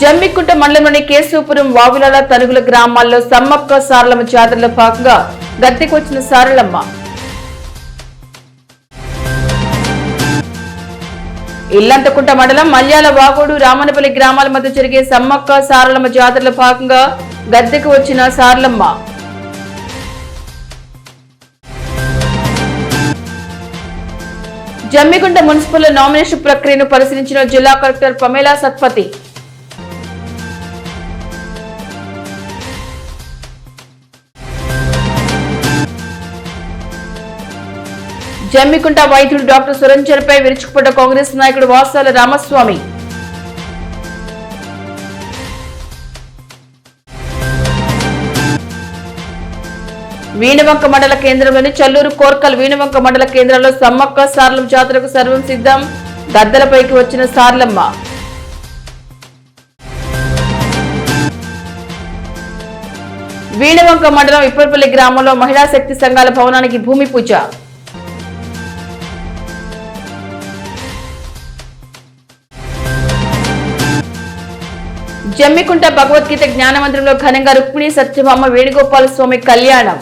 జమ్మికుంట మండలంలోని కేశవపురం వావిలాల తనుగుల గ్రామాల్లో సమ్మక్క సారలమ్మ జాతరలో భాగంగా గద్దెకొచ్చిన సారలమ్మ. ఇల్లంతకుంట మండలం మల్యాల వాగోడు రామనపల్లి గ్రామాల మధ్య జరిగే సమ్మక్క సారలమ్మ జాతరలో భాగంగా గద్దెకు వచ్చిన సారలమ్మ. జమ్మిగుంట మున్సిపల్ నామినేషన్ ప్రక్రియను పరిశీలించిన జిల్లా కలెక్టర్ పమేలా సత్పతి. జమ్మికుంట వైద్యుడు డాక్టర్ సురంజన్పై విరుచుకుపడ్డ కాంగ్రెస్ నాయకుడు వాసాల రామస్వామి. వీణవంక మండల కేంద్రంలోని చల్లూరు కోర్కల్ వీణవంక మండల కేంద్రంలో సమ్మక్క సార్లం జాతరకు సర్వం సిద్ధం. గద్దలపైకి వచ్చిన సార్లమ్మ. వీణవంక మండలం ఇప్పటిపల్లి గ్రామంలో మహిళా శక్తి సంఘాల భవనానికి భూమి పూజ. జమ్మికుంట భగవద్గీత జ్ఞానమందిరంలో ఘనంగా రుక్మిణి సత్యభామ వేణుగోపాల స్వామి కళ్యాణం.